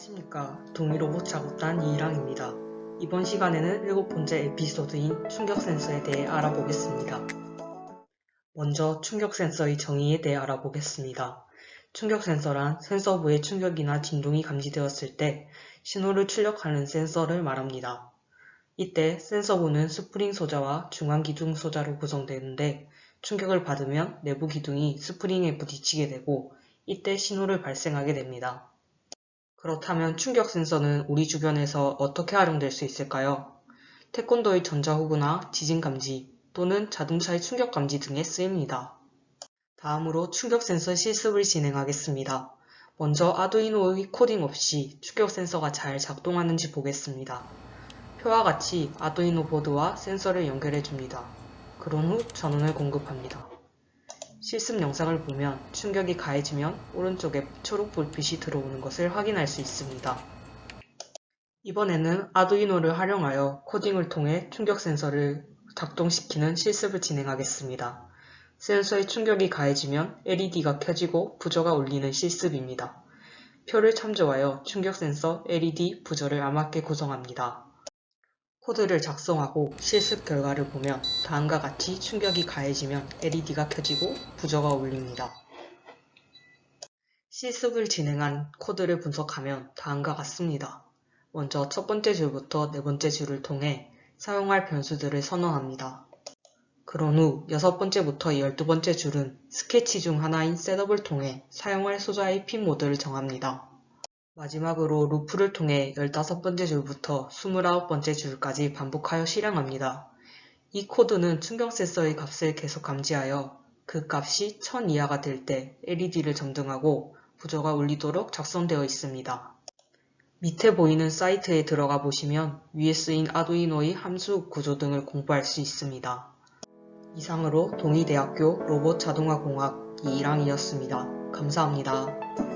안녕하십니까. 동의로봇 작업단 이일항입니다. 이번 시간에는 일곱 번째 에피소드인 충격 센서에 대해 알아보겠습니다. 먼저 충격 센서의 정의에 대해 알아보겠습니다. 충격 센서란 센서부에 충격이나 진동이 감지되었을 때 신호를 출력하는 센서를 말합니다. 이때 센서부는 스프링 소자와 중앙 기둥 소자로 구성되는데 충격을 받으면 내부 기둥이 스프링에 부딪히게 되고 이때 신호를 발생하게 됩니다. 그렇다면 충격 센서는 우리 주변에서 어떻게 활용될 수 있을까요? 태권도의 전자호구나 지진 감지 또는 자동차의 충격 감지 등에 쓰입니다. 다음으로 충격 센서 실습을 진행하겠습니다. 먼저 아두이노의 코딩 없이 충격 센서가 잘 작동하는지 보겠습니다. 표와 같이 아두이노 보드와 센서를 연결해 줍니다. 그런 후 전원을 공급합니다. 실습 영상을 보면 충격이 가해지면 오른쪽에 초록 불빛이 들어오는 것을 확인할 수 있습니다. 이번에는 아두이노를 활용하여 코딩을 통해 충격 센서를 작동시키는 실습을 진행하겠습니다. 센서에 충격이 가해지면 LED가 켜지고 부저가 울리는 실습입니다. 표를 참조하여 충격 센서 LED 부저를 알맞게 구성합니다. 코드를 작성하고 실습 결과를 보면 다음과 같이 충격이 가해지면 LED가 켜지고 부저가 울립니다. 실습을 진행한 코드를 분석하면 다음과 같습니다. 먼저 첫 번째 줄부터 네 번째 줄을 통해 사용할 변수들을 선언합니다. 그런 후 여섯 번째부터 열두 번째 줄은 스케치 중 하나인 셋업을 통해 사용할 소자의 핀 모드를 정합니다. 마지막으로 루프를 통해 15번째 줄부터 29번째 줄까지 반복하여 실행합니다. 이 코드는 충격 센서의 값을 계속 감지하여 그 값이 1000 이하가 될 때 LED를 점등하고 부저가 울리도록 작성되어 있습니다. 밑에 보이는 사이트에 들어가 보시면 위에 쓰인 아두이노의 함수 구조 등을 공부할 수 있습니다. 이상으로 동의대학교 로봇 자동화공학 이일항이었습니다. 감사합니다.